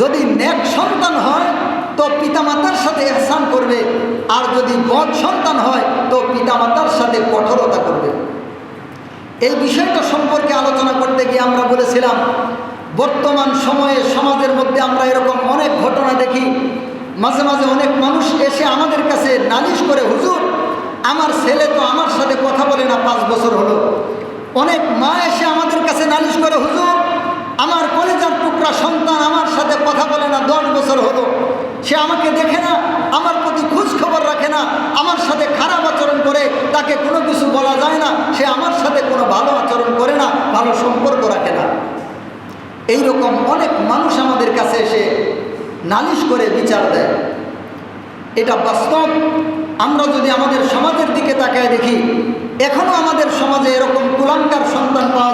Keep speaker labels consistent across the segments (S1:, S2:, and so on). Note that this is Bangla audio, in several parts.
S1: যদি নেক সন্তান হয়, তো পিতামাতার সাথে এহসান করবে। আর যদি বদ সন্তান হয়, তো পিতামাতার সাথে কঠোরতা করবে। এই বিষয়টা সম্পর্কে আলোচনা করতে গিয়ে আমরা বলেছিলাম, বর্তমান সময়ে সমাজের মধ্যে আমরা এরকম অনেক ঘটনা দেখি। মাঝে মাঝে অনেক মানুষ এসে আমাদের কাছে নালিশ করে, হুজুর, আমার ছেলে তো আমার সাথে কথা বলে না, পাঁচ বছর হলো। অনেক মা এসে আমাদের কাছে নালিশ করে, হুজুর, আমার কলেজার টুকরা সন্তান আমার সাথে কথা বলে না, দশ বছর হলো। সে আমাকে দেখে না, আমার প্রতি খোঁজ খবর রাখে না, আমার সাথে খারাপ আচরণ করে, তাকে কোনো কিছু বলা যায় না, সে আমার সাথে কোনো ভালো আচরণ করে না, ভালো সম্পর্ক রাখে না। এই রকম অনেক মানুষ আমাদের কাছে এসে নালিশ করে বিচার দেয়। এটা বাস্তব। আমরা যদি আমাদের সমাজের দিকে তাকায় দেখি এখনও আমাদের সমাজে এরকম কুলাঙ্গার সন্তান পাওয়া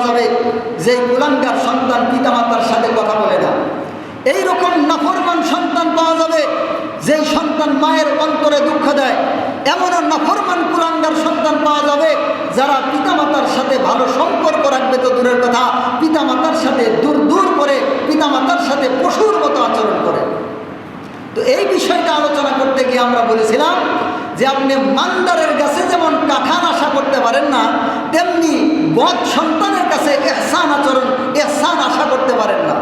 S1: যে কুলাঙ্গার সন্তান পিতামাতার সাথে কথা বলে না এই রকম নফরমান সন্তান পাওয়া যাবে, যেই সন্তান মায়ের অন্তরে দুঃখ দেয়, এমনও নফরমান কুলাঙ্গার সন্তান পাওয়া যাবে, যারা পিতামাতার সাথে ভালো সম্পর্ক রাখবে তো দূরের কথা, পিতামাতার সাথে দূর দূর করে পিতামাতার সাথে পশুর মতো আচরণ করে। তো এই বিষয়টা আলোচনা করতে গিয়ে আমরা বলেছিলাম যে আপনি মান্দারের কাছে যেমন কাঠান আশা করতে পারেন না, তেমনি বদ সন্তানের কাছে এহসান আচরণ, এহসান আশা করতে পারেন না।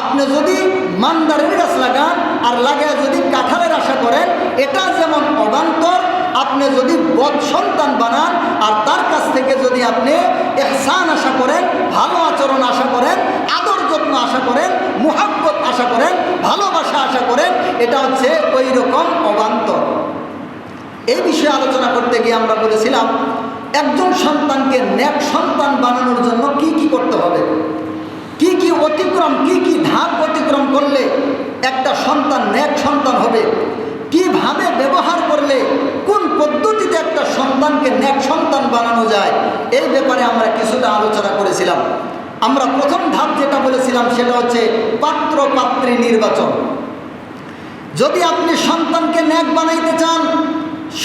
S1: আপনি যদি মান্দারের গাছ লাগান আর লাগায় যদি কাঁঠালের আশা করেন, এটা যেমন অবান্তর, আপনি যদি বদ সন্তান বানান আর তার কাছ থেকে যদি আপনি এহসান আশা করেন, ভালো আচরণ আশা করেন, আদর যত্ন আশা করেন, মোহাব্বত আশা করেন, ভালোবাসা আশা করেন, এটা হচ্ছে ওই রকম অবান্তর। এই বিষয়ে আলোচনা করতে গিয়ে আমরা বলেছিলাম একজন সন্তানকে ন্যাক সন্তান বানানোর জন্য কি কি করতে হবে? কি কি অতিক্রম, কি কি ধাপ অতিক্রম করলে একটা সন্তান ন্যাক সন্তান হবে? কীভাবে ব্যবহার করলে, কোন পদ্ধতিতে একটা সন্তানকে ন্যাক সন্তান বানানো যায়? এই ব্যাপারে আমরা কিছুটা আলোচনা করেছিলাম। আমরা প্রথম ধাপ যেটা বলেছিলাম সেটা হচ্ছে পাত্র পাত্রী নির্বাচন। যদি আপনি সন্তানকে ন্যাক বানাইতে চান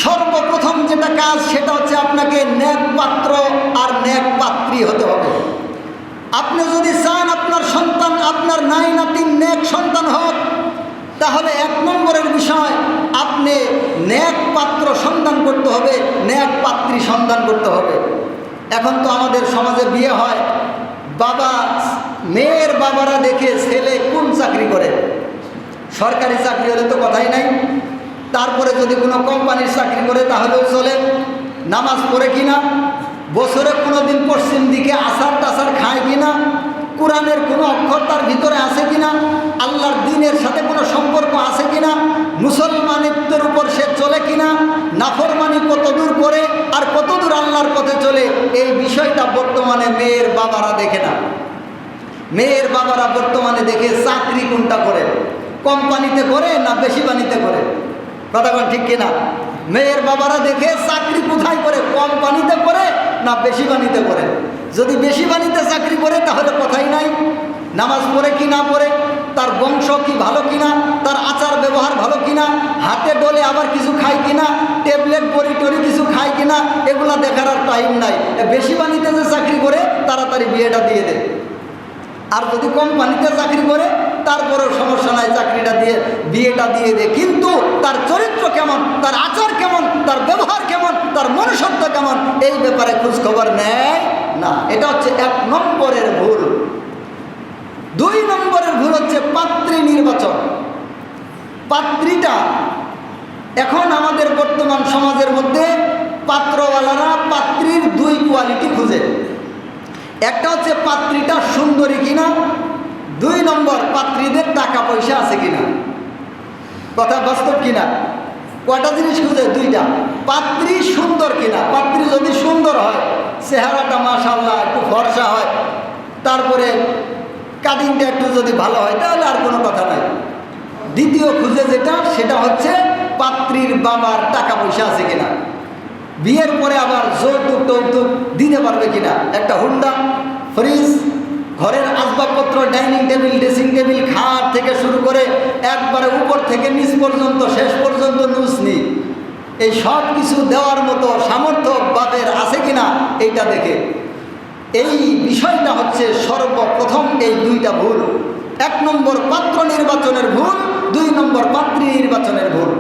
S1: সর্বপ্রথম যেটা কাজ, সেটা হচ্ছে আপনাকে ন্যাক পাত্র আর ন্যাক পাত্রী হতে হবে। আপনি যদি চান আপনার সন্তান, আপনার নাই নাতি ন্যাক সন্তান হোক, তাহলে এক নম্বরের বিষয়, আপনি ন্যাক পাত্র সন্ধান করতে হবে ন্যাক পাত্রী সন্ধান করতে হবে। এখন তো আমাদের সমাজে বিয়ে হয়, বাবা, মেয়ের বাবারা দেখে ছেলে কোন চাকরি করে? সরকারি চাকরি হলে তো কথাই নাই। তারপরে যদি কোনো কোম্পানির চাকরি করে, তাহলেও চলে। নামাজ পড়ে কিনা? বছরে কোনো দিন পশ্চিম দিকে আসার টাসার খায় কিনা? কোরআনের কোনো অক্ষর তার ভিতরে আছে কিনা? আল্লাহর দিনের সাথে কোনো সম্পর্ক আছে কিনা? মুসলমানিত্বের উপর সে চলে কিনা? নাফরমানি কত দূর করে আর কত দূর আল্লাহর পথে চলে? এই বিষয়টা বর্তমানে মেয়ের বাবারা দেখে না। মেয়ের বাবারা বর্তমানে দেখে চাকরি কোনটা করে? কোম্পানিতে করে না বেশি বানিতে করে? কথা বল ঠিক কিনা? মেয়ের বাবারা দেখে চাকরি কোথায় করে? কম পানিতে করে না বেশি বানিতে করে যদি বেশি বানিতে চাকরি করে, তাহলে কথাই নাই। নামাজ পড়ে কি না পড়ে? তার বংশ কি ভালো কিনা? তার আচার ব্যবহার ভালো কিনা? হাতে ডলে আবার কিছু খায় কিনা? ট্যাবলেট, বড়ি টরি কিছু খায় কিনা? এগুলা দেখার আর টাইম নাই। বেশি বানিতে যে চাকরি করে, তাড়াতাড়ি বিয়েটা দিয়ে দেয় আর যদি কম পানিতে চাকরি করে তারপরেও সমস্যা নাই, চাকরিটা দিয়ে, বিয়েটা দিয়ে দে। কিন্তু তার চরিত্র কেমন, তার আচার কেমন, তার ব্যবহার কেমন, তার মনুষ্যত্ব কেমন, এই ব্যাপারে খোঁজখবর নেয় না। এটা হচ্ছে এক নম্বরের ভুল। দুই নম্বরের ভুল হচ্ছে পাত্রী নির্বাচন। পাত্রীটা এখন আমাদের বর্তমান সমাজের মধ্যে পাত্রওয়ালারা পাত্রীর দুই কোয়ালিটি খুঁজে। একটা হচ্ছে পাত্রীটা সুন্দরী কিনা দুই নম্বর পাত্রীদের টাকা পয়সা আছে কিনা? কথা বাস্তব কিনা? কয়টা জিনিস খুঁজে? দুইটা। পাত্রী সুন্দর কিনা? পাত্রী যদি সুন্দর হয়, চেহারাটা মাশাল্লাহ একটু ফর্সা হয়, তারপরে কাটিংটা একটু যদি ভালো হয়, তাহলে আর কোনো কথা নাই। দ্বিতীয় খুঁজে যেটা, সেটা হচ্ছে পাত্রীর বাবার টাকা পয়সা আছে কিনা? বিয়ের পরে আবার যৌতুক টৌতুক দিতে পারবে কিনা? একটা হুন্ডা, ফ্রিজ ঘরের আসবাবপত্র, ডাইনিং টেবিল, ড্রেসিং টেবিল, খাট থেকে শুরু করে একবারে উপর থেকে নিচ পর্যন্ত, শেষ পর্যন্ত নুসনি এই সব কিছু দেওয়ার মতো সামর্থ্য বাপের আছে কিনা এইটা দেখে। এই বিষয়টা হচ্ছে সর্বপ্রথম এই দুইটা ভুল। এক নম্বর পাত্র নির্বাচনের ভুল, দুই নম্বর পাত্রী নির্বাচনের ভুল।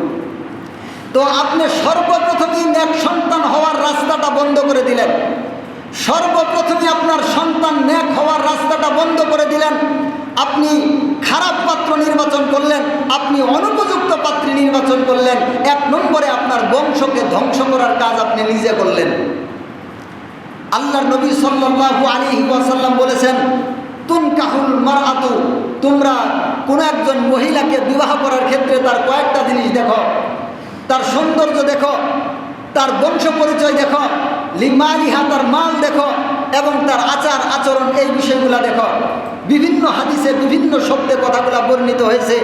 S1: তো আপনি সর্বপ্রথমই এক সন্তান হওয়ার রাস্তাটা বন্ধ করে দিলেন। সর্বপ্রথমে আপনার সন্তান ন্যাক হওয়ার রাস্তাটা বন্ধ করে দিলেন। আপনি খারাপ পাত্র নির্বাচন করলেন, আপনি অনুপযুক্ত পাত্রী নির্বাচন করলেন, এক নম্বরে আপনার বংশকে ধ্বংস করার কাজ আপনি নিজে করলেন। আল্লাহ নবী সাল্লাল্লাহু আলাইহি ওয়াসাল্লাম বলেছেন তুন কাহুল মারআতু তোমরা কোনো একজন মহিলাকে বিবাহ করার ক্ষেত্রে তার কয়েকটা জিনিস দেখো। তার সৌন্দর্য দেখো, তার বংশ পরিচয় দেখো লিমালিহা তার মাল দেখো এবং তার আচার আচরণ এই বিষয়গুলো দেখো। বিভিন্ন হাদিসে বিভিন্ন শব্দে কথাগুলো বর্ণিত হয়েছে।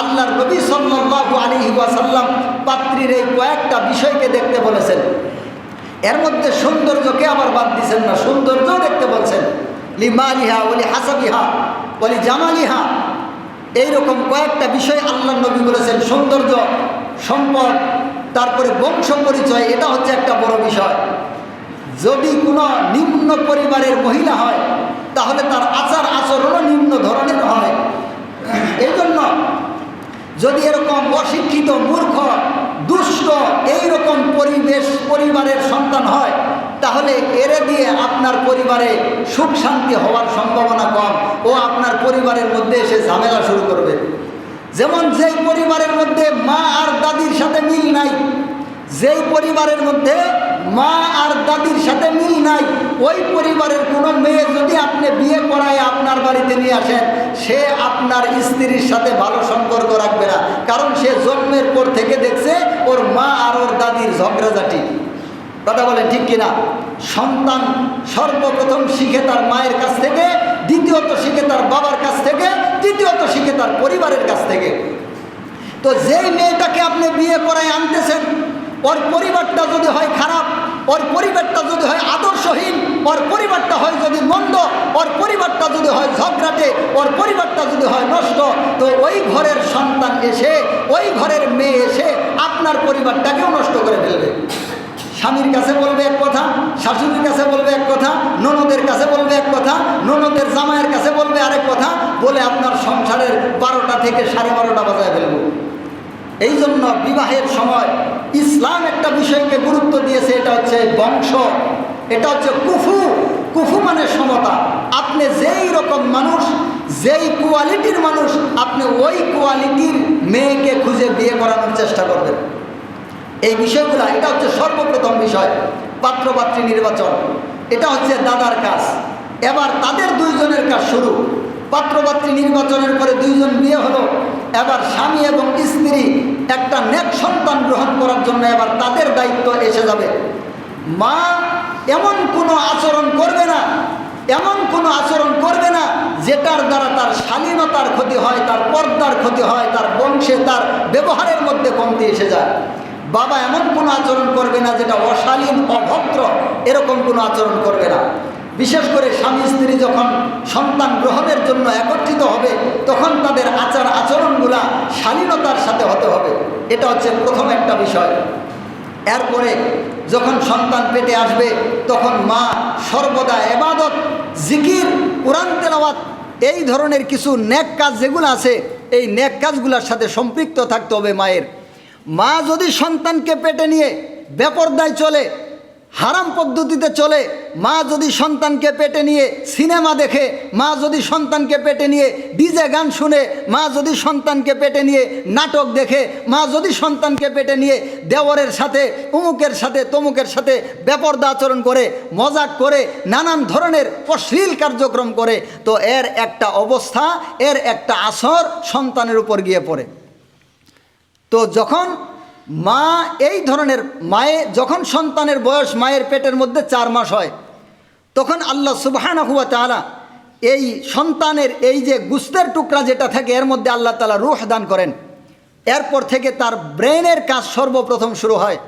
S1: আল্লাহর নবী সাল্লাল্লাহু আলাইহি ওয়াসাল্লাম পাত্রীর এই কয়েকটা বিষয়কে দেখতে বলেছেন। এর মধ্যে সৌন্দর্যকে আবার বাদ দিচ্ছেন না, সৌন্দর্য দেখতে বলছেন। লি মালিহা ওলি হাসাবিহা ওলি জামালিহা। এইরকম কয়েকটা বিষয় আল্লাহ নবী বলেছেন, সৌন্দর্য, সম্পদ, তারপরে বংশ পরিচয়, এটা হচ্ছে একটা বড় বিষয়। যদি কোনো নিম্ন পরিবারের মহিলা হয়, তাহলে তার আচার আচরণও নিম্ন ধরনের হয়। এই জন্য যদি এরকম অশিক্ষিত মূর্খ, দুষ্ট এইরকম পরিবেশ পরিবারের সন্তান হয়, তাহলে এরে দিয়ে আপনার পরিবারে সুখ শান্তি হওয়ার সম্ভাবনা কম ও আপনার পরিবারের মধ্যে এসে ঝামেলা শুরু করবে। যেমন যেই পরিবারের মধ্যে মা আর দাদির সাথে মিল নাই, যেই পরিবারের মধ্যে মা আর দাদির সাথে মিল নাই। ওই পরিবারের কোনো মেয়ে যদি আপনি বিয়ে করায় আপনার বাড়িতে নিয়ে আসেন, সে আপনার স্ত্রীর সাথে ভালো সম্পর্ক রাখবে না। কারণ সে জন্মের পর থেকে দেখছে ওর মা আর ওর দাদির ঝগড়াঝাটি। কথা বলে ঠিক কিনা? সন্তান সর্বপ্রথম শিখে তার মায়ের কাছ থেকে, দ্বিতীয়ত শিখে তার বাবার কাছ থেকে, তৃতীয়ত শিখে তার পরিবারের কাছ থেকে। তো যেই মেয়েটাকে আপনি বিয়ে করায় আনতেছেন ওর পরিবারটা যদি হয় খারাপ, ওর পরিবারটা যদি হয় আদর্শহীন, ওর পরিবারটা হয় যদি মন্দ, ওর পরিবারটা যদি হয় ঝগড়াটে, ওর পরিবারটা যদি হয় নষ্ট, তো ওই ঘরের সন্তান এসে, ওই ঘরের মেয়ে এসে আপনার পরিবারটাকেও নষ্ট করে ফেলবে। স্বামীর কাছে বলবে এক কথা, শাশুড়ির কাছে বলবে এক কথা, ননদের কাছে বলবে এক কথা, ননদের জামাইয়ের কাছে বলবে আরেক কথা, বলে আপনার সংসারের বারোটা থেকে সাড়ে বারোটা বাজায় ফেলব। এই জন্য বিবাহের সময় ইসলাম একটা বিষয়কে গুরুত্ব দিয়েছে, এটা হচ্ছে বংশ, এটা হচ্ছে কুফু। কুফু মানে সমতা। আপনি যেই রকম মানুষ, যেই কোয়ালিটির মানুষ, আপনি ওই কোয়ালিটির মেয়েকে খুঁজে বিয়ে করানোর চেষ্টা করবেন। এই বিষয়গুলো, এটা হচ্ছে সর্বপ্রথম বিষয়, পাত্রপাত্রী নির্বাচন। এটা হচ্ছে দাদার কাজ। এবার তাদের দুইজনের কাজ শুরু। পাত্রপাত্রী নির্বাচনের পরে দুইজন বিয়ে হলো। এবার স্বামী এবং স্ত্রী একটা নেক সন্তান গ্রহণ করার জন্য এবার তাদের দায়িত্ব এসে যাবে। মা এমন কোনো আচরণ করবে না, এমন কোনো আচরণ করবে না যেটার দ্বারা তার শালীনতার ক্ষতি হয়, তার পর্দার ক্ষতি হয়, তার বংশে, তার ব্যবহারের মধ্যে কমতি এসে যায়। বাবা এমন কোনো আচরণ করবে না যেটা অশালীন, অভদ্র, এরকম কোনো আচরণ করবে না। বিশেষ করে স্বামী স্ত্রী যখন সন্তান গ্রহণের জন্য একত্রিত হবে, তখন তাদের আচার আচরণগুলা শালীনতার সাথে হতে হবে। এটা হচ্ছে প্রথম একটা বিষয়। এরপরে যখন সন্তান পেটে আসবে, তখন মা সর্বদা এবাদত, জিকির, কোরআন তেলাওয়াত, এই ধরনের কিছু ন্যাক কাজ যেগুলো আছে, এই ন্যাক কাজগুলোর সাথে সম্পৃক্ত থাকতে হবে মায়ের। মা যদি সন্তানকে পেটে নিয়ে বেপরদায় চলে হারাম পদ্ধতিতে চলে, মা যদি সন্তানকে পেটে নিয়ে সিনেমা দেখে, মা যদি সন্তানকে পেটে নিয়ে ডিজে গান শুনে, মা যদি সন্তানকে পেটে নিয়ে নাটক দেখে, মা যদি সন্তানকে পেটে নিয়ে দেওরের সাথে অমুকের সাথে, তমুকের সাথে বেপর্দা আচরণ করে, মজাক করে, নানান ধরনের অশ্লীল কার্যক্রম করে, তো এর একটা অবস্থা, এর একটা আসর সন্তানের উপর গিয়ে পড়ে। তো যখন মা এই ধরনের মায়ে যখন সন্তানের বয়স মায়ের পেটের মধ্যে চার মাস হয়, তখন আল্লাহ সুবাহানা হুয়া তালা এই সন্তানের এই যে গুস্তের টুকরা যেটা থাকে, এর মধ্যে আল্লাহ তালা রুহ দান করেন। এরপর থেকে তার ব্রেনের কাজ সর্বপ্রথম শুরু হয়।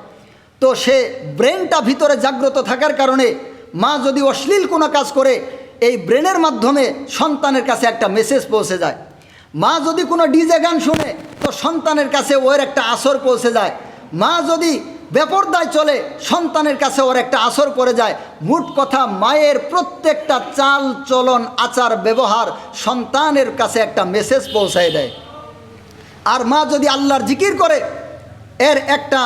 S1: তো সে ব্রেনটা ভিতরে জাগ্রত থাকার কারণে মা যদি অশ্লীল কোনো কাজ করে, এই ব্রেনের মাধ্যমে সন্তানের কাছে একটা মেসেজ পৌঁছে যায়। মা যদি কোনো ডিজে গান শুনে, তো সন্তানের কাছে ওর একটা আসর পৌঁছে যায়। মা যদি বেপরদায় চলে, সন্তানের কাছে ওর একটা আসর পড়ে যায়। মোট কথা, মায়ের প্রত্যেকটা চাল, চলন, আচার, ব্যবহার সন্তানের কাছে একটা মেসেজ পৌঁছায় দেয়। আর মা যদি আল্লাহর জিকির করে, এর একটা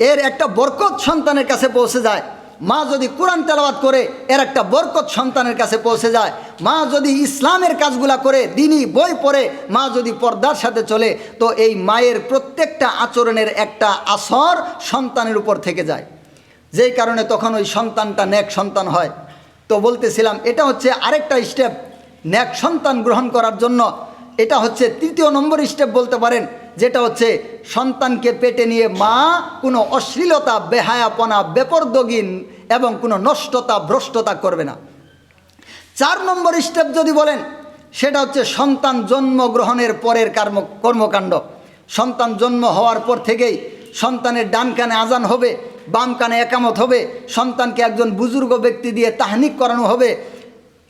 S1: এর একটা বরকত সন্তানের কাছে পৌঁছে যায়। মা যদি কোরআন তেলাওয়াত করে, এর একটা বরকত সন্তানের কাছে পৌঁছে যায়। মা যদি ইসলামের কাজগুলা করে, দিনই বই পড়ে, মা যদি পর্দার সাথে চলে, তো এই মায়ের প্রত্যেকটা আচরণের একটা আসর সন্তানের উপর থেকে যায়। যেই কারণে তখন ওই সন্তানটা ন্যাক সন্তান হয়। তো বলতেছিলাম, এটা হচ্ছে আরেকটা স্টেপ ন্যাক সন্তান গ্রহণ করার জন্য। এটা হচ্ছে তৃতীয় নম্বর স্টেপ বলতে পারেন, যেটা হচ্ছে সন্তানকে পেটে নিয়ে মা কোনো অশ্লীলতা, বেহায়াপনা, বেপরদগিন এবং কোনো নষ্টতা, ভ্রষ্টতা করবে না। চার নম্বর স্টেপ যদি বলেন, সেটা হচ্ছে সন্তান জন্মগ্রহণের পরের কর্ম, কর্মকাণ্ড। সন্তান জন্ম হওয়ার পর থেকেই সন্তানের ডান কানে আজান হবে, বাম কানে একামত হবে, সন্তানকে একজন বুজুর্গ ব্যক্তি দিয়ে তাহনিক করানো হবে।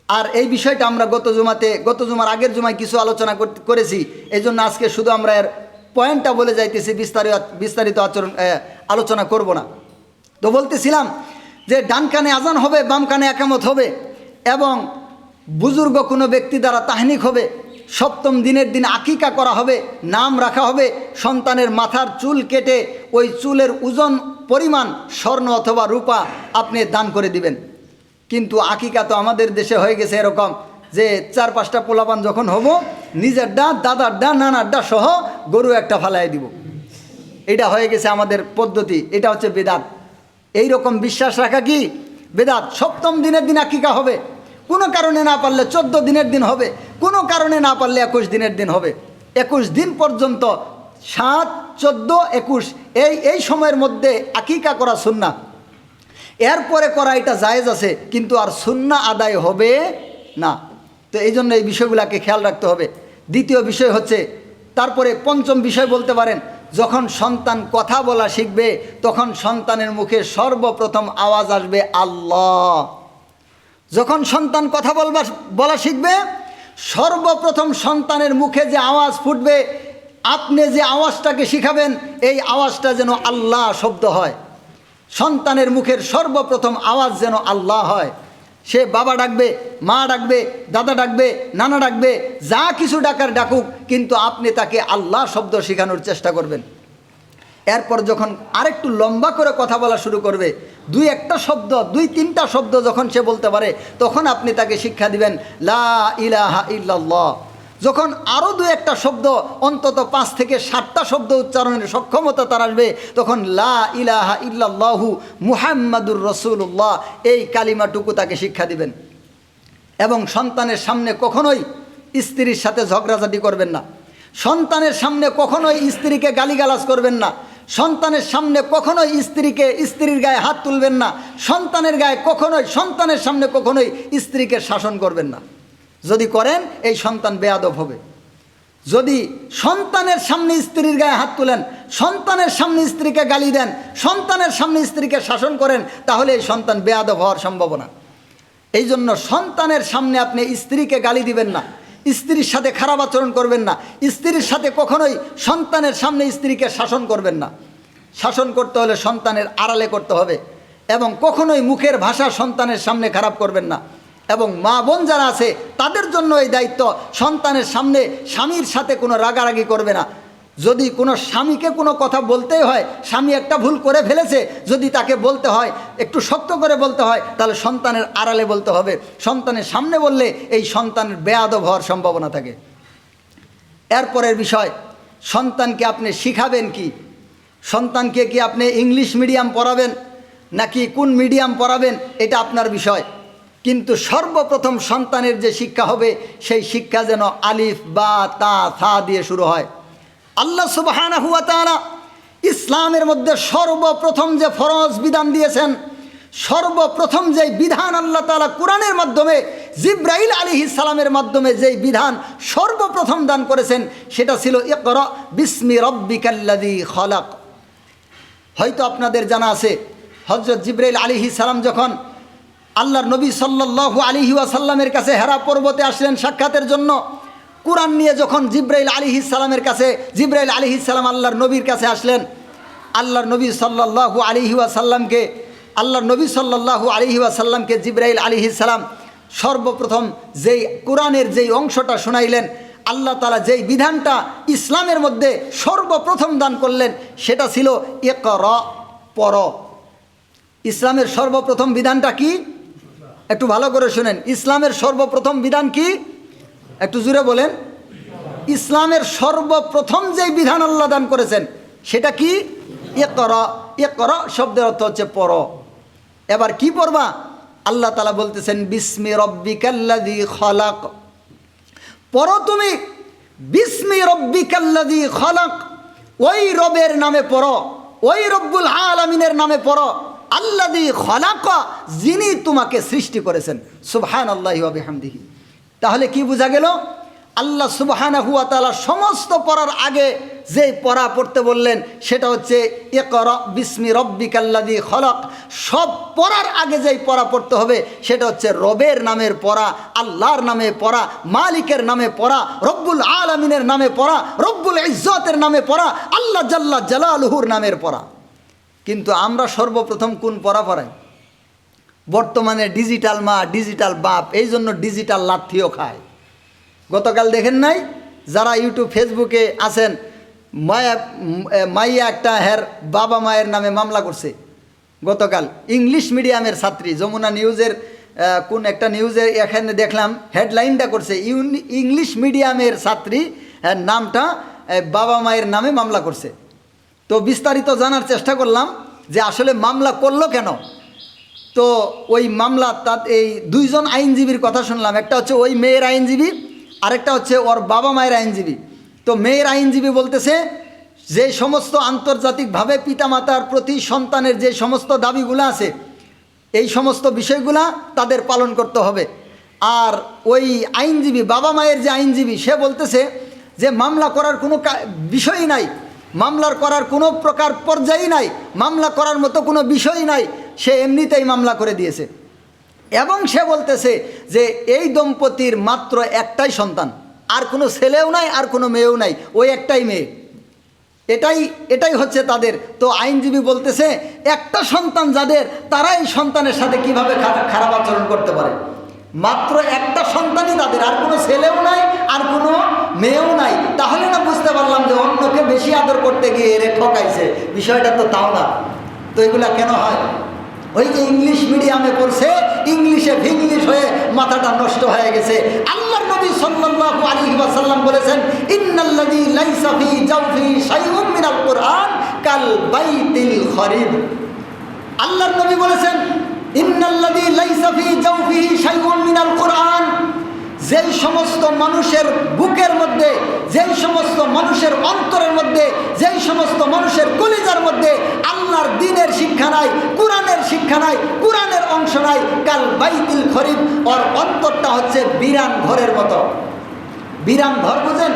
S1: আর এই বিষয়টা আমরা গত জুমাতে, গত জুমার আগের জুমায় কিছু আলোচনা করেছি। এই জন্য আজকে শুধু আমরা এর পয়েন্টটা বলে যাইতেছি, বিস্তারিত বিস্তারিত আচরণ আলোচনা করব না। তো বলতেছিলাম যে ডান কানে আজান হবে, বাম কানে একামত হবে। এবং বুজুর্গ কোনো ব্যক্তি দ্বারা তাহনিক হবে, সপ্তম দিনের দিন আকিকা করা হবে, নাম রাখা হবে, সন্তানের মাথার চুল কেটে ওই চুলের ওজন পরিমাণ স্বর্ণ অথবা রূপা আপনি দান করে দিবেন। কিন্তু আকিকা তো আমাদের দেশে হয়ে গেছে এরকম যে চার পাঁচটা পোলাপান যখন হব, নিজের ডা, দাদার ডা, নানার ডা সহ গরু একটা ফালাই দিব। এটা হয়ে গেছে আমাদের পদ্ধতি, এটা হচ্ছে বেদাত। এই রকম বিশ্বাস রাখা কি? বেদাত, সপ্তম দিনের দিন আকিকা হবে কোনো কারণে না পারলে চোদ্দ দিনের দিন হবে, কোনো কারণে না পারলে একুশ দিনের দিন হবে। একুশ দিন পর্যন্ত সাত, চোদ্দ, একুশ, এই এই সময়ের মধ্যে আকিকা করা সুন্না এরপরে করা এটা জায়েজ আছে, কিন্তু আর সুন্না আদায় হবে না। তো এই জন্য এই বিষয়গুলোকে খেয়াল রাখতে হবে। দ্বিতীয় বিষয় হচ্ছে, তারপরে পঞ্চম বিষয় বলতে পারেন, যখন সন্তান কথা বলা শিখবে, তখন সন্তানের মুখে সর্বপ্রথম আওয়াজ আসবে আল্লাহ। যখন সন্তান কথা বলবা, বলা শিখবে, সর্বপ্রথম সন্তানের মুখে যে আওয়াজ ফুটবে, আপনি যে আওয়াজটাকে শিখাবেন, এই আওয়াজটা যেন আল্লাহ শব্দ হয়। সন্তানের মুখের সর্বপ্রথম আওয়াজ যেন আল্লাহ হয়। সে বাবা ডাকবে, মা ডাকবে, দাদা ডাকবে, নানা ডাকবে, যা কিছু ডাকার ডাকুক, কিন্তু আপনি তাকে আল্লাহ শব্দ শেখানোর চেষ্টা করবেন। এরপর যখন আরেকটু লম্বা করে কথা বলা শুরু করবে, দুই একটা শব্দ, দুই তিনটা শব্দ যখন সে বলতে পারে, তখন আপনি তাকে শিক্ষা দিবেন, লা ইলাহা ইল্লাল্লাহ। যখন আরও দু একটা শব্দ, অন্তত পাঁচ থেকে সাতটা শব্দ উচ্চারণের সক্ষমতা তার আসবে, তখন লা ইলাহা ইল্লাল্লাহু মুহাম্মাদুর রসুল্লাহ এই কালিমাটুকু তাকে শিক্ষা দিবেন। এবং সন্তানের সামনে কখনোই স্ত্রীর সাথে ঝগড়াঝাটি করবেন না। সন্তানের সামনে কখনোই স্ত্রীকে গালিগালাজ করবেন না। সন্তানের সামনে কখনোই স্ত্রীকে স্ত্রীর গায়ে হাত তুলবেন না। সন্তানের গায়ে কখনোই, সন্তানের সামনে কখনোই স্ত্রীকে শাসন করবেন না। যদি করেন, এই সন্তান বেয়াদব হবে। যদি সন্তানের সামনে স্ত্রীর গায়ে হাত তুলেন, সন্তানের সামনে স্ত্রীকে গালি দেন, সন্তানের সামনে স্ত্রীকে শাসন করেন, তাহলে এই সন্তান বেয়াদব হওয়ার সম্ভাবনা। এই জন্য সন্তানের সামনে আপনি স্ত্রীকে গালি দিবেন না। স্ত্রীর সাথে খারাপ আচরণ করবেন না। স্ত্রীর সাথে কখনোই সন্তানের সামনে স্ত্রীকে শাসন করবেন না। শাসন করতে হলে সন্তানের আড়ালে করতে হবে এবং কখনোই মুখের ভাষা সন্তানের সামনে খারাপ করবেন না। এবং মা বোন যারা আছে, তাদের জন্য এই দায়িত্ব সন্তানের সামনে স্বামীর সাথে কোনো রাগারাগি করবে না। যদি কোনো স্বামীকে কোনো কথা বলতেই হয়, স্বামী একটা ভুল করে ফেলেছে, যদি তাকে বলতে হয়, একটু শক্ত করে বলতে হয়, তাহলে সন্তানের আড়ালে বলতে হবে। সন্তানের সামনে বললে এই সন্তানের বেয়াদব হওয়ার সম্ভাবনা থাকে। এরপরের বিষয়, সন্তানকে আপনি শিখাবেন কি? সন্তানকে কি আপনি ইংলিশ মিডিয়াম পড়াবেন, নাকি কোন মিডিয়াম পড়াবেন, এটা আপনার বিষয়। কিন্তু সর্বপ্রথম সন্তানের যে শিক্ষা হবে, সেই শিক্ষা যেন আলিফ বা তা থা দিয়ে শুরু হয়। আল্লাহ সুবাহানা হুয়া তাআলা ইসলামের মধ্যে সর্বপ্রথম যে ফরজ বিধান দিয়েছেন, সর্বপ্রথম যেই বিধান আল্লাহ তাআলা কোরআনের মাধ্যমে, জিব্রাইল আলী ইসালামের মাধ্যমে যেই বিধান সর্বপ্রথম দান করেছেন, সেটা ছিল ইকর বিস্মি রব্বিকাল্লাদি খলাক। হয়তো আপনাদের জানা আছে হজরত জিব্রাইল আলী সালাম যখন আল্লাহর নবী সাল্লাল্লাহু আলিহি ওয়াসাল্লামের কাছে হেরা পর্বতে আসলেন সাক্ষাতের জন্য কোরআন নিয়ে যখন জিব্রাইল আলী সালামের কাছে, জিব্রাইল আলী সালাম আল্লাহর নবীর কাছে আসলেন, আল্লাহর নবী সাল্লাল্লাহু আলিহি ওয়াসাল্লামকে, আল্লাহর নবী সাল্লাল্লাহু আলিহি ওয়াসাল্লামকে জিব্রাইল আলিহি সালাম সর্বপ্রথম যেই কোরআনের যেই অংশটা শোনাইলেন, আল্লাহ তালা যেই বিধানটা ইসলামের মধ্যে সর্বপ্রথম দান করলেন, সেটা ছিল একর পর ইসলামের সর্বপ্রথম বিধানটা কি? একটু ভালো করে শুনেন, ইসলামের সর্বপ্রথম বিধান কি? একটু জুড়ে বলেন। ইসলামের সর্বপ্রথম যেই বিধান আল্লাহ দান করেছেন, সেটা কি? এ কর এ কর শব্দের অর্থ হচ্ছে পর এবার কি পড়বা? আল্লাহ তালা বলতেছেন, বিস্মি রব্বিকাল্লাদি খলাক। পর তুমি, বিস্মি রব্বিকাল্লাদি খলাক। ওই রবের নামে পড়ো, ওই রব্বুল আলমিনের নামে পড়ো আল্লাদি খলাক, যিনি তোমাকে সৃষ্টি করেছেন। সুবহান আল্লাহ হামদিহি তাহলে কি বোঝা গেল? আল্লাহ সুবহানা হুয়া তালা সমস্ত পড়ার আগে যে পড়া পড়তে বললেন, সেটা হচ্ছে একর বিস্মি রব্বি রব্বিকাল্লাদি খলক। সব পড়ার আগে যেই পড়া পড়তে হবে, সেটা হচ্ছে রবের নামের পড়া, আল্লাহর নামে পড়া, মালিকের নামে পড়া, রব্বুল আলমিনের নামে পড়া, রব্বুল ইজ্জতের নামে পড়া, আল্লাহ জাল্লা জালালহুর নামের পড়া। কিন্তু আমরা সর্বপ্রথম কোন পড়া পড়াই? বর্তমানে ডিজিটাল মা ডিজিটাল বাপ, এই জন্য ডিজিটাল লাথিও খায়। গতকাল দেখেন নাই? যারা ইউটিউব, ফেসবুকে আছেন, মায়া মাইয়া একটা হের বাবা মায়ের নামে মামলা করছে। গতকাল ইংলিশ মিডিয়ামের ছাত্রী, যমুনা নিউজের কোন একটা নিউজে এখানে দেখলাম, হেডলাইনটা করছে ইংলিশ মিডিয়ামের ছাত্রী নামটা বাবা মায়ের নামে মামলা করছে। তো বিস্তারিত জানার চেষ্টা করলাম যে আসলে মামলা করল কেন? তো ওই মামলা তার এই দুইজন আইনজীবীর কথা শুনলাম। একটা হচ্ছে ওই মেয়ের আইনজীবী, আরেকটা হচ্ছে ওর বাবা মায়ের আইনজীবী। তো মেয়ের আইনজীবী বলতেছে, যে সমস্ত আন্তর্জাতিকভাবে পিতামাতার প্রতি সন্তানের যে সমস্ত দাবিগুলো আছে, এই সমস্ত বিষয়গুলা তাদের পালন করতে হবে। আর ওই আইনজীবী, বাবা মায়ের যে আইনজীবী, সে বলতেছে যে মামলা করার কোনো বিষয়ই নাই। মামলার করার কোনো প্রকার পর্যায়ই নাই। মামলা করার মতো কোনো বিষয়ই নাই। সে এমনিতেই মামলা করে দিয়েছে। এবং সে বলতেছে যে এই দম্পতির মাত্র একটাই সন্তান। আর কোনো ছেলেও নাই, আর কোনো মেয়েও নাই ওই একটাই মেয়ে। এটাই এটাই হচ্ছে তাদের। তো আইনজীবী বলতেছে, একটা সন্তান যাদের, তারাই সন্তানের সাথে কীভাবে খারাপ আচরণ করতে পারে। মাত্র একটা সন্তানই তাদের, আর কোনো ছেলেও নাই, আর কোনো মেয়েও নাই। তাহলে না বুঝতে পারলাম যে অন্যকে বেশি আদর করতে গিয়ে এরে ঠকাইছে। বিষয়টা তো তাও না। তো এগুলা কেন হয়? ওই যে ইংলিশ মিডিয়ামে পড়ছে, ইংলিশে ভিংলিশ হয়ে মাথাটা নষ্ট হয়ে গেছে। আল্লাহ নবী সাল্লাল্লাহু আলাইহি ওয়াসাল্লাম বলেছেন, ইন্নাল্লাযী লাইসা ফি জাওফি শাইউম মিনাল কুরআন কাল বাইতিল খরিব। আল্লাহর নবী বলেছেন, ইন্নাল্লাযী লাইসা ফি জাওফিহি শাইউম মিনাল কুরআন যেই সমস্ত মানুষের বুকের মধ্যে, যেই সমস্ত মানুষের অন্তরের মধ্যে, যেই সমস্ত মানুষের কলিজার মধ্যে আল্লাহর দিনের শিক্ষা নাই, কোরআনের শিক্ষা নাই, কোরআনের অংশ নাই, কাল বাইতিল খরিব ওর অন্তরটা হচ্ছে বিরান ঘরের মতো। বিরান ঘর বুঝেন?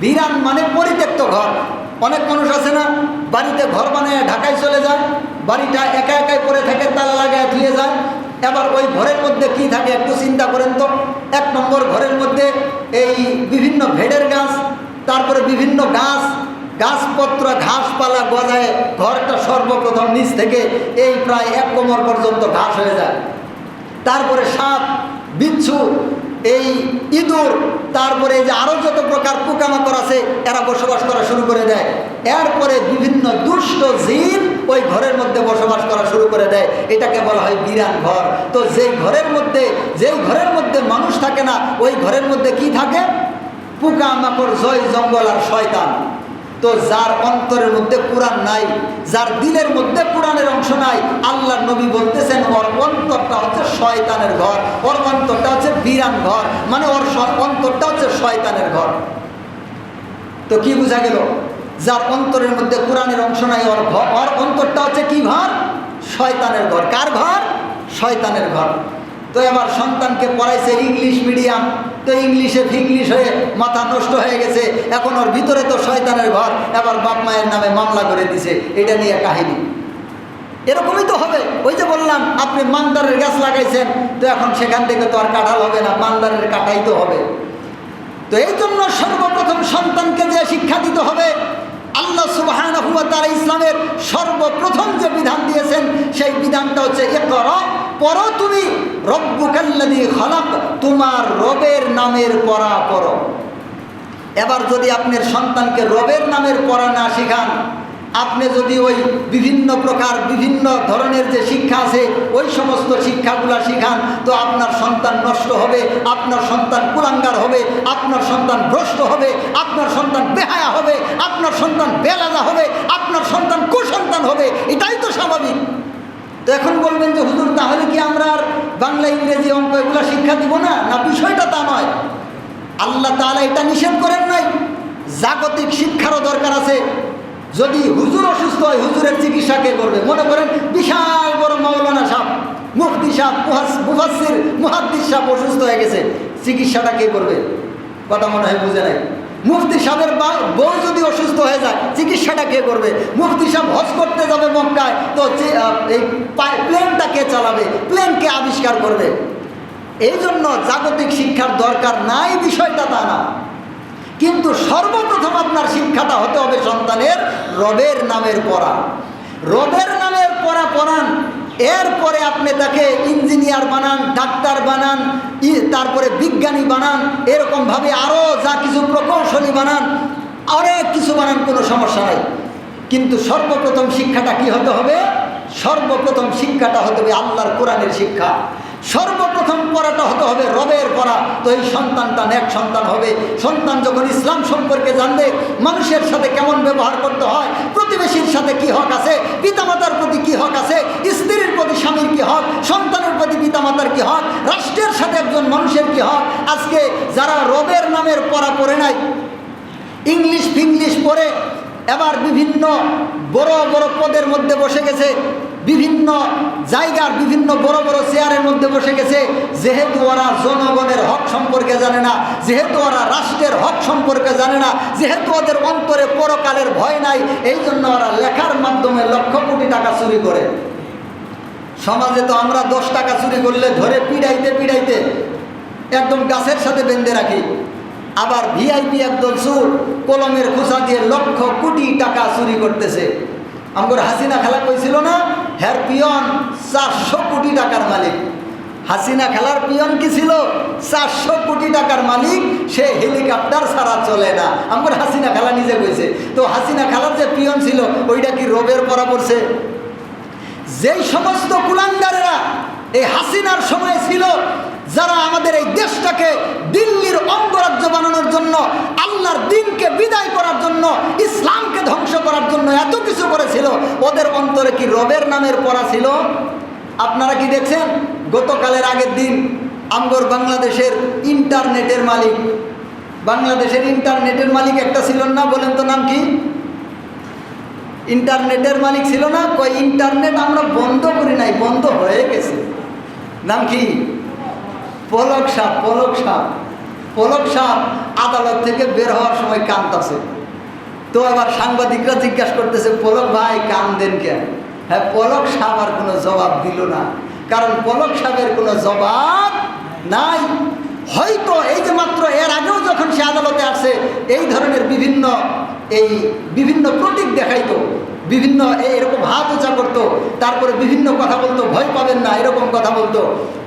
S1: বিরান মানে পরিত্যক্ত ঘর। অনেক মানুষ আছে না, বাড়িতে ঘর বানিয়ে ঢাকায় চলে যায়, বাড়িটা একা একাই পড়ে থাকে, তালা লাগায় ধুয়ে যায় এবার ওই ঘরের মধ্যে কি থাকে একটু চিন্তা করেন তো। এক নম্বর ঘরের মধ্যে এই বিভিন্ন ভেড়ের গাছ, তারপরে বিভিন্ন গাছ, গাছপত্র, ঘাসপালা গজায় ঘরটা সর্বপ্রথম নিচ থেকে এই প্রায় এক কোমর পর্যন্ত ঘাস হয়ে যায়। তারপরে সাপ, বিচ্ছু, এই ইঁদুর, তারপরে এই যে আরও যত প্রকার পোকামাকড় আছে, এরা বসবাস করা শুরু করে দেয়। এরপরে বিভিন্ন দুষ্ট জিন ওই ঘরের মধ্যে বসবাস করা শুরু করে দেয়। এটাকে বলা হয় বিরান ঘর। তো যেই ঘরের মধ্যে, যেই ঘরের মধ্যে মানুষ থাকে না, ওই ঘরের মধ্যে কি থাকে? পোকামাকড় জয়, জঙ্গল আর শয়তান। তো যার অন্তরের মধ্যে কোরআন নাই, যার দিলের মধ্যে কোরআনের অংশ নাই, আল্লাহ নবী বলতেছেন, ওর অন্তরটা হচ্ছে শয়তানের ঘর। ওর অন্তরটা হচ্ছে বিরান ঘর। মানে ওর অন্তরটা হচ্ছে শয়তানের ঘর। তো কি বোঝা গেল? যার অন্তরের মধ্যে কোরআনের অংশ নাই, ওর ঘর ওর অন্তরটা হচ্ছে কি ঘর? শয়তানের ঘর। কার ঘর? শয়তানের ঘর। তো এবার সন্তানকে পড়াইছে ইংলিশ মিডিয়াম। তো ইংলিশে ফিংলিশ হয়ে মাথা নষ্ট হয়ে গেছে। এখন ওর ভিতরে তো শয়তানের ঘর। এবার বাপ মায়ের নামে মামলা করে দিছে। এটা নিয়ে কাহিনী। এরকমই তো হবে। ওই যে বললাম, আপনি মান্দারের গাছ লাগাইছেন। তো এখন সেখান থেকে তো আর কাঁঠাল হবে না। মান্দারের কাটাই তো হবে। তো এই জন্য সর্বপ্রথম সন্তানকে যে শিক্ষা দিতে হবে আল্লাহ সুবাহ তারা ইসলামের সর্বপ্রথম যে বিধান দিয়েছেন, সেই বিধানটা হচ্ছে এ কর পড়ো তুমি রব্বুকাল্লাদি খলাক, তোমার রবের নামের পড়া পড়ো। এবার যদি আপনার সন্তানকে রবের নামের পড়া না শেখান আপনি যদি ওই বিভিন্ন প্রকার, বিভিন্ন ধরনের যে শিক্ষা আছে, ওই সমস্ত শিক্ষাগুলো শিখান, তো আপনার সন্তান নষ্ট হবে, আপনার সন্তান কুলাঙ্গার হবে, আপনার সন্তান ভ্রষ্ট হবে, আপনার সন্তান বেহায়া হবে, আপনার সন্তান বেলাদা হবে, আপনার সন্তান কুসন্তান হবে, এটাই তো স্বাভাবিক। তো এখন বলবেন যে, হুজুর, তাহলে কি আমরা আর বাংলা, ইংরেজি অঙ্ক এগুলো শিক্ষা দিব না? না, বিষয়টা তা নয়। আল্লাহ তাআলা এটা নিষেধ করেন নাই। জাগতিক শিক্ষারও দরকার আছে। যদি হুজুর অসুস্থ হয়, হুজুরের চিকিৎসা কে করবে? মনে করেন বিশাল বড় মৌলানা সাপ মুফতি মুফাসির মুহাদ্দিস সাহ অসুস্থ হয়ে গেছে। চিকিৎসাটা কে করবে? কথা মনে হয় বুঝে নাই। মুফতি সাহেবের বউ যদি অসুস্থ হয়ে যায়, চিকিৎসাটা কে করবে? মুফতি সাহেব হজ করতে যাবে মক্কায়, তো এই প্লেনটা কে চালাবে? প্লেন কে আবিষ্কার করবে? এই জন্য জাগতিক শিক্ষার দরকার নাই, বিষয়টা তা না। আপনার শিক্ষাটা হতে হবে সন্তানের রবের নামের পড়া। রবের নামের পড়া পড়ান, এরপরে আপনি তাকে ইঞ্জিনিয়ার বানান, ডাক্তার বানান তারপরে বিজ্ঞানী বানান, এরকমভাবে আরও যা কিছু প্রকৌশলী বানান, অনেক কিছু বানান, কোনো সমস্যা নাই। কিন্তু সর্বপ্রথম শিক্ষাটা কি হতে হবে? সর্বপ্রথম শিক্ষাটা হতে হবে আল্লাহর কোরআনের শিক্ষা। সর্বপ্রথম পড়াটা হতে হবে রবের পড়া। তো এই সন্তানটা এক সন্তান হবে। সন্তান যখন ইসলাম সম্পর্কে জানবে, মানুষের সাথে কেমন ব্যবহার করতে হয়, প্রতিবেশীর সাথে কি হক আছে, পিতামাতার প্রতি কি হক আছে, স্ত্রীর প্রতি স্বামীর কি হক, সন্তানের প্রতি পিতামাতার কি হক, রাষ্ট্রের সাথে একজন মানুষের কি হক, আজকে যারা রবের নামের পড়া পড়ে নাই, ইংলিশ ফিংলিশ পড়ে, এবার বিভিন্ন বড় বড় পদের মধ্যে বসে গেছে বিভিন্ন জায়গার বিভিন্ন বড় বড় চেয়ারের মধ্যে বসে গেছে। যেহেতু ওরা জনগণের হক সম্পর্কে জানে না, যেহেতু ওরা রাষ্ট্রের হক সম্পর্কে জানে না, যেহেতু ওদের অন্তরে পরকালের ভয় নাই, এই জন্য ওরা লেখার মাধ্যমে লক্ষ কোটি টাকা চুরি করে। সমাজে তো আমরা দশ টাকা চুরি করলে ধরে পিড়াইতে পিড়াইতে একদম গাছের সাথে বেঁধে রাখি। আবার ভিআইপি একদল চুর কলমের খোসা দিয়ে লক্ষ কোটি টাকা চুরি করতেছে। আমার হাসিনা খেলা কইছিল না হ্যার পিয়ন চারশো কোটি টাকার মালিক। হাসিনা খেলার পিয়ন কি ছিল? চারশো কোটি টাকার মালিক, সে হেলিকপ্টার ছাড়া চলে না। আমার হাসিনা খেলা নিজে কইছে। তো হাসিনা খেলার যে পিয়ন ছিল, ওইটা কি রোবের পরা পড়ছে? যেই সমস্ত কুলাঙ্গারেরা এই হাসিনার সময় ছিল যারা আমাদের এই দেশটাকে দিল্লির অঙ্গরাজ্য বানানোর জন্য, আল্লাহর দিনকে বিদায় করার জন্য, ইসলামকে ধ্বংস করার জন্য এত কিছু করেছিল। ওদের অন্তরে কি রবের নামের পড়া ছিল? আপনারা কি দেখছেন? গতকালের আগের দিন আমগর বাংলাদেশের ইন্টারনেটের মালিক, বাংলাদেশের ইন্টারনেটের মালিক একটা ছিল না? বলেন তো নাম কি? ইন্টারনেটের মালিক ছিল না? কই ইন্টারনেট আমরা বন্ধ করি নাই, বন্ধ হয়ে গেছে। নাম কি? পলক সাপ পলক সাপ। পলক সাপ আদালত থেকে বের হওয়ার সময় কান্দতেছে তো এবার সাংবাদিকরা জিজ্ঞাসা করতেছে, পলক ভাই কান দেন কেন? হ্যাঁ পলক সাপ আর কোনো জবাব দিল না। কারণ পলক সাপের কোনো জবাব নাই। হয়তো এই যে মাত্র এর আগেও যখন সে আদালতে আসে, এই ধরনের বিভিন্ন, এই বিভিন্ন প্রতীক দেখাইতো। বিভিন্ন এরকম হাত উঁচা করতো, তারপরে বিভিন্ন কথা বলতো, ভয় পাবেন না, এরকম কথা বলতো।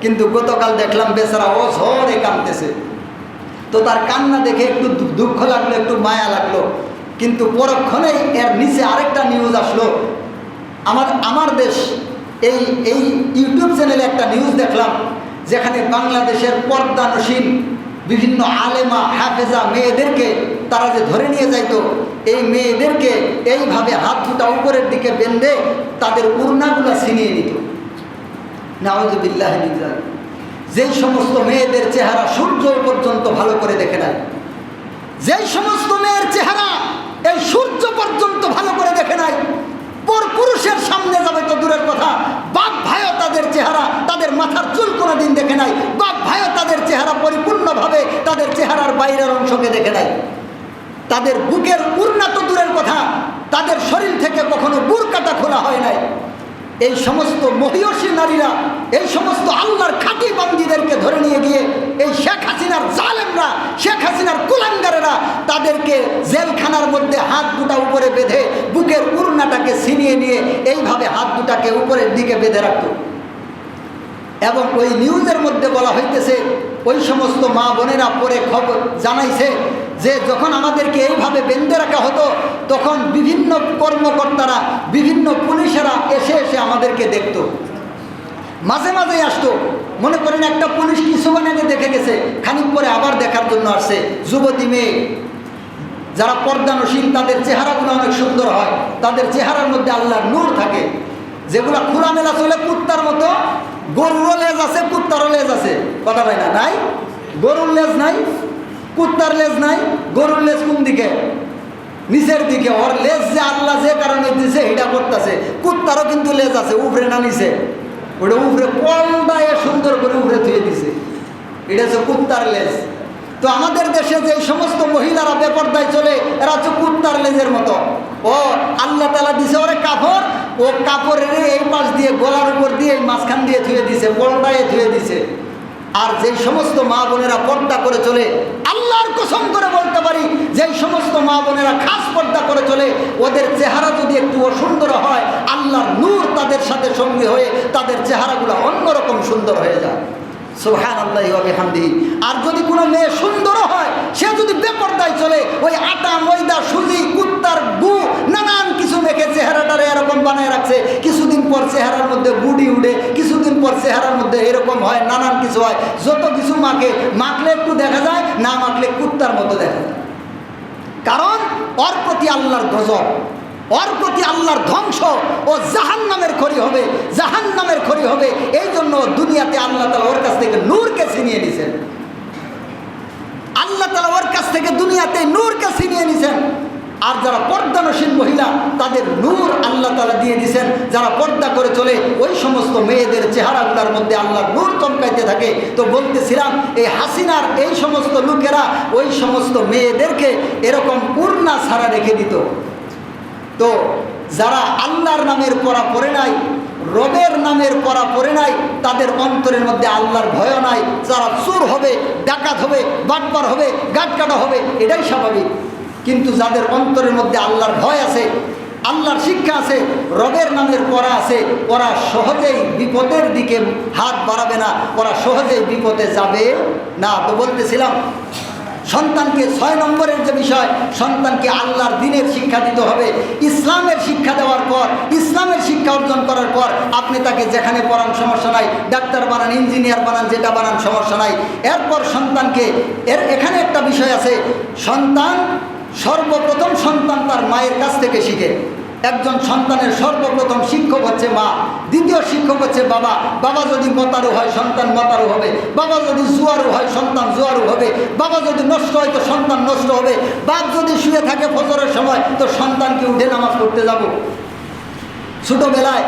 S1: কিন্তু গতকাল দেখলাম বেচারা ঝড়ে কাঁদতেছে। তো তার কান্না দেখে একটু দুঃখ লাগল, একটু মায়া লাগল। কিন্তু পরক্ষণেই এর নিচে আরেকটা নিউজ আসলো। আমার আমার দেশ, এই এই ইউটিউব চ্যানেলে একটা নিউজ দেখলাম, যেখানে বাংলাদেশের পর্দানসীন বিভিন্ন আলেমা, হাফেজা মেয়েদেরকে তারা যে ধরে নিয়ে যাইতো, এই মেয়েদেরকে এইভাবে হাত দুটা উপরের দিকে বেঁধে তাদের উড়নাগুলো ছিনিয়ে নিত। নিজাল যেই সমস্ত মেয়েদের চেহারা সূর্য পর্যন্ত ভালো করে দেখে নাই, যেই সমস্ত মেয়ের চেহারা এই সূর্য পর্যন্ত ভালো করে দেখে নাই পর পুরুষের সামনে যাবে তো দূরের কথা। বাপ ভাইও তাদের চেহারা, তাদের মাথার চুল কোনো দিন দেখে নাই। বাপ ভাইও তাদের চেহারা পরিপূর্ণভাবে তাদের চেহারার বাইরের অংশকে দেখে নাই। তাদের বুকের উন্নত দূরের কথা। তাদের শরীর থেকে কখনো বুরকাটা খোলা হয় নাই। এই সমস্ত মহিষী নারীরা, এই সমস্ত আল্লাহর খাঁটি বান্দিদেরকে ধরে নিয়ে গিয়ে এই শেখ হাসিনার জালেমরা, শেখ হাসিনার কুলাঙ্গারেরা তাদেরকে জেলখানার মধ্যে হাত দুটা উপরে বেঁধে বুকের উড়নাটাকে ছিনিয়ে নিয়ে এইভাবে হাত দুটাকে উপরের দিকে বেঁধে রাখত। এবং ওই নিউজের মধ্যে বলা হইতেছে, ওই সমস্ত মা বোনেরা পরে খবর জানাইছে যে যখন আমাদেরকে এইভাবে বেঁধে রাখা হতো, তখন বিভিন্ন কর্মকর্তারা, বিভিন্ন পুলিশেরা এসে এসে আমাদেরকে দেখত। মাঝে মাঝে আসতো। মনে করেন একটা পুলিশ কিছুক্ষণ আগে দেখে গেছে, খানিক পরে আবার দেখার জন্য আসছে। যুবতী মেয়ে। যারা পর্দানশীল তাদের চেহারাগুলো অনেক সুন্দর হয়। তাদের চেহারার মধ্যে আল্লাহর নূর থাকে। যেগুলো খোলামেলা চলে, কুত্তার মতো, গরুরও লেজ আছে, কুত্তারও লেজ আছে। কথা পাই না? নাই? গরুর লেজ নাই? কুত্তার লেজ নাই, গরুর লেজ কোন দিকে? নিচের দিকে। ওর লেজ যে আল্লাহ যে কারণে দিছে এটা করতেছে। কুত্তারও কিন্তু লেজ আছে উপরে না নিচে। ওটা উপরে পলদায় সুন্দর করে উপরে ধুয়ে দিছে। এটা হচ্ছে কুত্তার লেজ। তো আমাদের দেশে যে সমস্ত মহিলারা বেপর্দায় চলে, এরা হচ্ছে কুত্তার লেজের মতো। ও আল্লাহ তালা দিছে ওরে কাপড়, ও কাপড়ের এই পাশ দিয়ে, গলার উপর দিয়ে মাঝখান দিয়ে ধুয়ে দিছে পর্দায় ধুয়ে দিছে। আর যে সমস্ত মা বোনেরা পর্দা করে চলে, আল্লাহর কসম করে বলতে পারি যে সমস্ত মা বোনেরা খাস পর্দা করে চলে, ওদের চেহারা যদি একটু অসুন্দর হয়, আল্লাহর নূর তাদের সাথে সঙ্গী হয়ে তাদের চেহারাগুলো অন্যরকম সুন্দর হয়ে যায়। সোহান আল্লাহ হামদি আর যদি কোনো মেয়ে সুন্দরও হয়, সে যদি বেপর্দায় চলে, ওই আটা, ময়দা, সুজি, কুত্তার গু, নানান কিছু মেখে চেহারাটারে এরকম বানায় রাখছে, কিছুদিন পর চেহারার মধ্যে বুড়ি উঠে, কিছুদিন পর চেহারার মধ্যে এরকম হয়, নানান কিছু হয়, যত কিছু মাখে, মাখলে একটু দেখা যায়, না মাখলে কুত্তার মতো দেখা যায়। কারণ, ওর প্রতি আল্লাহর গজব। ওর প্রতি আল্লাহর ধ্বংস ও জাহান নামের খড়ি হবে জাহান নামের খড়ি হবে। এই জন্য দুনিয়াতে আল্লাহ তালা ওর কাছ থেকে নূরকে ছিনিয়ে নিছেন। আল্লাহ তালা ওর কাছ থেকে দুনিয়াতে নূরকে ছিনিয়ে নিছেন। আর যারা পর্দানশীল মহিলা, তাদের নূর আল্লাহ তালা দিয়ে দিছেন। যারা পর্দা করে চলে, ওই সমস্ত মেয়েদের চেহারাগুলোর মধ্যে আল্লাহ নূর চমকাইতে থাকে। তো বলতেছিলাম, এই হাসিনার এই সমস্ত লোকেরা ওই সমস্ত মেয়েদেরকে এরকম পূর্ণা ছাড়া রেখে দিত। তো যারা আল্লাহর নামের পড়া পড়ে নাই, রবের নামের পড়া পড়ে নাই, তাদের অন্তরের মধ্যে আল্লাহর ভয় নাই। যারা চোর হবে, ডাকাত হবে, বাটপার হবে, গাটকাটা হবে, এটাই স্বাভাবিক। কিন্তু যাদের অন্তরের মধ্যে আল্লাহর ভয় আছে, আল্লাহর শিক্ষা আছে, রবের নামের পড়া আছে, ওরা সহজেই বিপদের দিকে হাত বাড়াবে না, ওরা সহজেই বিপদে যাবে না। তো বলতেছিলাম সন্তানকে ছয় নম্বরের যে বিষয়, সন্তানকে আল্লাহর দিনের শিক্ষা দিতে হবে। ইসলামের শিক্ষা দেওয়ার পর, ইসলামের শিক্ষা অর্জন করার পর আপনি তাকে যেখানে পড়ান সমস্যা নাই, ডাক্তার বানান, ইঞ্জিনিয়ার বানান, যেটা বানান সমস্যা নাই। এরপর সন্তানকে, এর এখানে একটা বিষয় আছে, সন্তান সর্বপ্রথম সন্তান তার মায়ের কাছ থেকে শিখে। একজন সন্তানের সর্বপ্রথম শিক্ষক হচ্ছে মা, দ্বিতীয় শিক্ষক হচ্ছে বাবা। বাবা যদি মতারু হয়, সন্তান মতারু হবে। বাবা যদি জুয়ারু হয়, সন্তান জুয়ারু হবে। বাবা যদি নষ্ট হয়, তো সন্তান নষ্ট হবে। বাপ যদি শুয়ে থাকে ফজরের সময়, তো সন্তানকে উঠে নামাজ পড়তে যাব। ছোটোবেলায়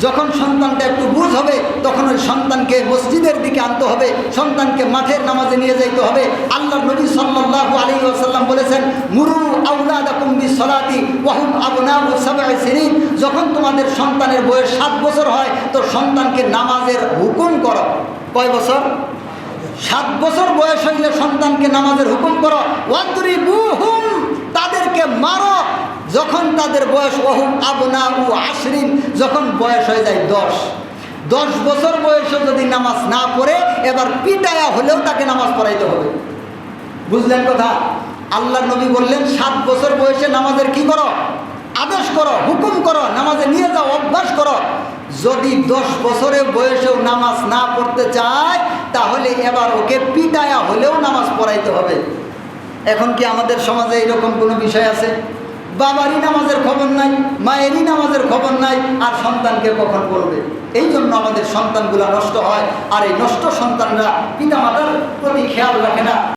S1: যখন সন্তানটা একটু বুঝ হবে, তখন ওই সন্তানকে মসজিদের দিকে আনতে হবে, সন্তানকে মাঠের নামাজে নিয়ে যাইতে হবে। আল্লাহ নবী সাল্লাল্লাহু আলাইহি ওয়াসাল্লাম বলেছেন, মুরু আউলাদাকুম বিসসালাতি ওয়া হুম আবনাউ সাব'i সিনিন। যখন তোমাদের সন্তানের বয়স সাত বছর হয়, তো সন্তানকে নামাজের হুকুম করো। কয় বছর? সাত বছর বয়স হইলে সন্তানকে নামাজের হুকুম করো। ওয়াদরিবুহুম, তাদেরকে মারো। যখন তাদের বয়স ওহুম আবনা উ আশরিন, যখন বয়স হয়ে যায় দশ। দশ বছর বয়সে যদি নামাজ না পড়ে, এবার পিটায়া হলেও তাকে নামাজ পড়াইতে হবে। বুঝলেন কথা? আল্লাহ নবী বললেন, সাত বছর বয়সে নামাজের কি করো? আদেশ করো, হুকুম করো, নামাজে নিয়ে যাও, অভ্যাস করো। যদি দশ বছরের বয়সেও নামাজ না পড়তে চায়, তাহলে এবার ওকে পিটায়া হলেও নামাজ পড়াইতে হবে। এখন কি আমাদের সমাজে এরকম কোনো বিষয় আছে? বাবারই নামাজের খবর নাই, মায়েরই নামাজের খবর নাই, আর সন্তানকে কখন বলবে? এই জন্য আমাদের সন্তানগুলা নষ্ট হয়, আর এই নষ্ট সন্তানরা পিতামাতার প্রতি খেয়াল রাখে না।